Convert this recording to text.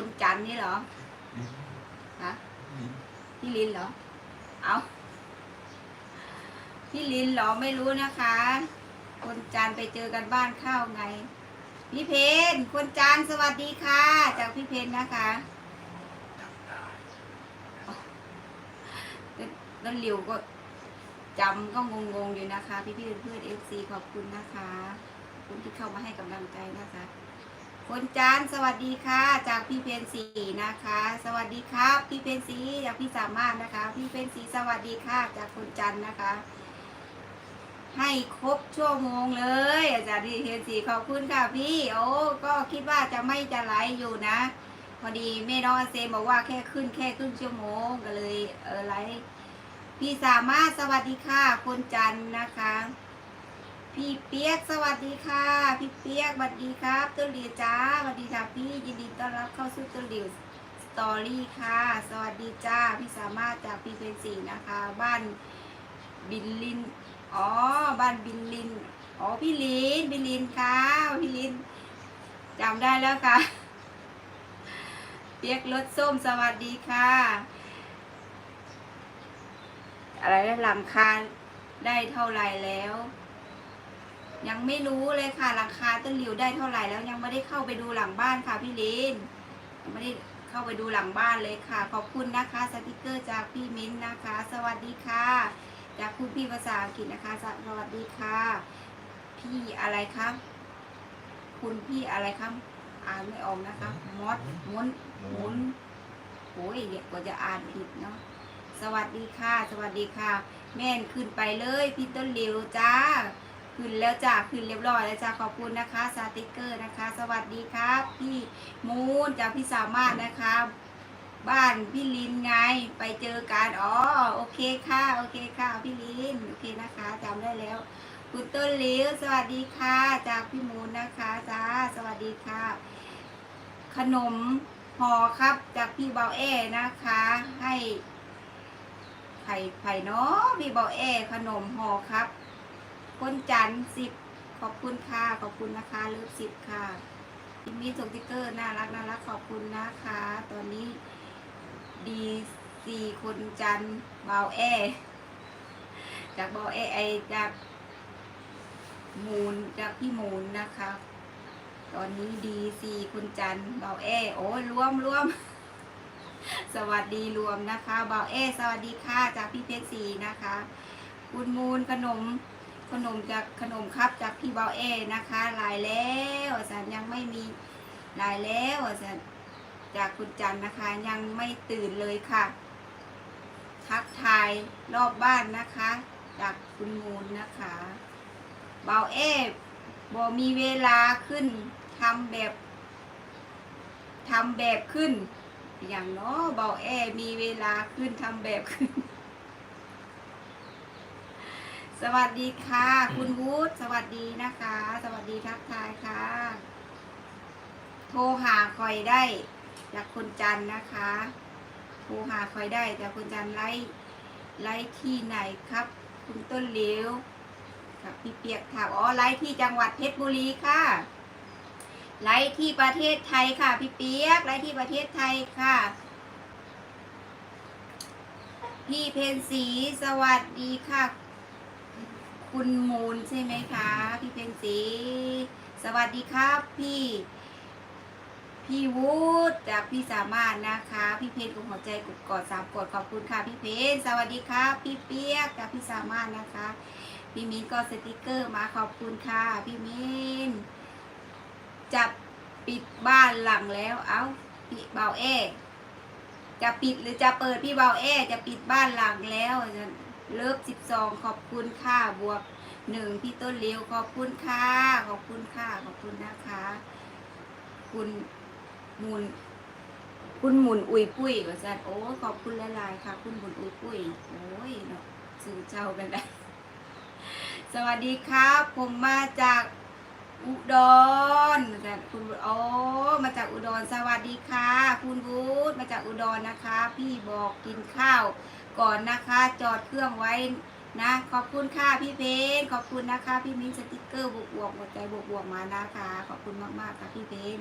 คนจันทร์นี่เหรอฮะพี่ลินเหรอ เอาพี่ลินเหรอไม่รู้นะคะ คนจันทร์ไปเจอกันบ้านเข้าไง พี่เพนคนจันทร์สวัสดีค่ะ จากพี่เพนนะคะต้นหลิวก็จำก็งงๆอยู่นะคะ พี่พี่เพื่อนเอฟซีขอบคุณนะคะขอบคุณที่เข้ามาให้กำลังใจนะคะ คนจันสวัสดีค่ะ จากพี่เพนสีนะคะ สวัสดีครับ พี่เพนสีจากพี่สามารถนะคะ พี่เพนสีสวัสดีค่ะ จากคนจันนะคะ ให้ครบชั่วโมงเลย อาจารย์ดีเทนสีขอบคุณค่ะพี่ โอ้ก็คิดว่าจะไม่จะไลฟ์อยู่นะ พอดีแม่น้องเซมบอกว่าแค่ขึ้นแค่ครึ่งชั่วโมงก็เลยเออไลฟ์พี่สามารถสวัสดีค่ะคนจันนะคะ พี่เปียกสวัสดีค่ะ พี่เปียกสวัสดีครับต้นเหลียวจ้าสวัสดีค่ะพี่ยินดีต้อนรับเข้าสู่ต้นเหลียวสตอรี่ค่ะ สวัสดีจ้าพี่สามารถจากพี่เป็นสีนะคะ บ้านบินลินอ๋อบ้านบินลินอ๋อพี่ลินบินลินค่ะพี่ลินจำได้แล้วค่ะ เปียกรถส้มสวัสดีค่ะ อะไรนะลังคาได้เท่าไหร่แล้ว ยังไม่รู้เลยค่ะหลังคาต้นหลิวได้เท่าไหร่แล้วยังไม่ได้เข้าไปดูหลังบ้านค่ะพี่ลินยังไม่ได้เข้าไปดูหลังบ้านเลยค่ะ ขอบคุณนะคะสติกเกอร์จากพี่มิ้นท์นะคะ สวัสดีค่ะ จากคุณพี่ภาษาอังกฤษนะคะ สวัสดีค่ะ พี่อะไรครับคุณพี่อะไรครับอ่านไม่ออกนะคะ มอดมุนมุนโอ้ยเดี๋ยวกว่าจะอ่านผิดเนาะสวัสดีค่ะ สวัสดีค่ะ แม่นขึ้นไปเลย พี่ต้นหลิวจ้า ขึ้นแล้วจ้าขึ้นเรียบร้อยแล้วจ้าขอบคุณนะคะสติกเกอร์นะคะ สวัสดีครับ พี่มูนจากพี่สามารถนะคะ บ้านพี่ลินไงไปเจอกันอ๋อโอเคค่ะโอเคค่ะพี่ลินโอเคนะคะจำได้แล้วคุณต้นลิวสวัสดีค่ะ จากพี่มูนนะคะจ้าสวัสดีค่ะ ขนมห่อครับจากพี่เบาเอนะคะ ให้ไข่ไผ่เนาะพี่เบาเอขนมห่อครับ คนจันสิบขอบคุณค่ะ ขอบคุณนะคะเลิฟสิบค่ะมีส่งติ๊กเกอร์น่ารักน่ารักขอบคุณนะคะ ตอนนี้ดีสี่คนจันเบาเอจากเบาเอไอจากมูลจากพี่มูลนะคะ ตอนนี้ดีสี่คุณจันเบาเอโอ้รวมรวมสวัสดีรวมนะคะเบาเอ สวัสดีค่ะ จากพี่เพชรสีนะคะ คุณมูลขนม ขนมจากขนมครับจากพี่เบาเอนะคะลายแล้วอาจารย์ยังไม่มีลายแล้วอาจารย์จากคุณจันนะคะยังไม่ตื่นเลยค่ะ ทักทายรอบบ้านนะคะ จากคุณมูลนะคะเบาเอบอมีเวลาขึ้นทำแบบทำแบบขึ้น อย่างเนาะเบาแอมีเวลาขึ้นทำแบบขึ้น สวัสดีค่ะ คุณวูดสวัสดีนะคะ สวัสดีทักทายค่ะ โทรหาคอยได้ จากคนจันทร์นะคะ โทรหาคอยได้จากคนจันทร์ไลฟ์ไลฟ์ที่ไหนครับ คุณต้นเหลวกับพี่เปียกถามอ๋อไลฟ์ที่จังหวัดเพชรบุรีค่ะไลฟ์ที่ประเทศไทยค่ะพี่เปียกไลฟ์ที่ประเทศไทยค่ะ พี่เพนสีสวัสดีค่ะ คุณมูลใช่ไหมคะ พี่เพนสีสวัสดีครับ พี่ พี่วูดจากพี่สามารถนะคะ พี่เพนกับหัวใจกดกอดสามกดขอบคุณค่ะพี่เพนสวัสดีครับ พี่เปียกจากพี่สามารถนะคะ พี่มินก็สติกเกอร์มาขอบคุณค่ะ พี่มินจะปิดบ้านหลังแล้ว เอ้าพี่เบาเอจะปิดหรือจะเปิดพี่เบาเอจะปิดบ้านหลังแล้ว เลิฟสิบสองขอบคุณค่ะบวกหนึ่งพี่ต้นเลี้ยวขอบคุณค่ะขอบคุณค่ะขอบคุณนะคะ คุณมุนคุณหมุนอุยปุ้ยว่าจันโอ้ขอบคุณหลายๆค่ะ คุณหมุนอุยปุ้ยโอ้ยเนาะสื่อเจ้ากันได้สวัสดีครับ ผมมาจากอุดรแต่คุณโอ้มาจากอุดรสวัสดีค่ะ คุณวูดมาจากอุดรนะคะ พี่บอกกินข้าว ก่อนนะคะ จอดเครื่องไว้นะ ขอบคุณค่ะพี่เพนขอบคุณนะคะ พี่มิ้นสติกเกอร์บวกบวกหัวใจบวกบวกมานะคะ ขอบคุณมากๆค่ะพี่เพน